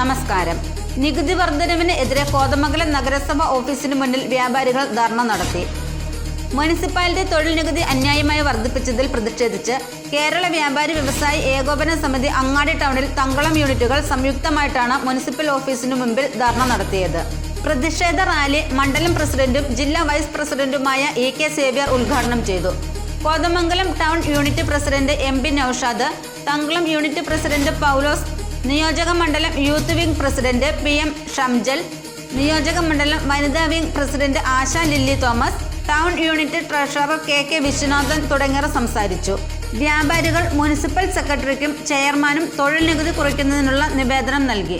നമസ്കാരം. നികുതി വർധനവിന് എതിരെ കോതമംഗലം നഗരസഭ ഓഫീസിന് മുന്നിൽ വ്യാപാരികൾ ധർണ നടത്തി. മുനിസിപ്പാലിറ്റി തൊഴിൽ നികുതി അന്യായമായി വർദ്ധിപ്പിച്ചതിൽ പ്രതിഷേധിച്ച് കേരള വ്യാപാരി വ്യവസായി ഏകോപന സമിതി അങ്ങാടി ടൗണിൽ തങ്കളം യൂണിറ്റുകൾ സംയുക്തമായിട്ടാണ് മുനിസിപ്പൽ ഓഫീസിനു മുമ്പിൽ ധർണ നടത്തിയത്. പ്രതിഷേധ റാലി മണ്ഡലം പ്രസിഡന്റും ജില്ലാ വൈസ് പ്രസിഡന്റുമായ ഇ കെ സേവ്യർ ഉദ്ഘാടനം ചെയ്തു. Kothamangalam town unit president M P Noushad Thankalam unit president Paulose നിയോജക മണ്ഡലം youth wing president P M Shamjal നിയോജക മണ്ഡലം വനിതാ wing president Asha Lily Thomas town unit treasurer K K Viswanathan തുടങ്ങിയവർ സംസാരിച്ചു. വ്യാപാരികൾ മുനിസിപ്പൽ സെക്രട്ടറിക്കും ചെയർമാനും തൊഴിൽ നികുതി കുറയ്ക്കുന്നതിനുള്ള നിവേദനം നൽകി.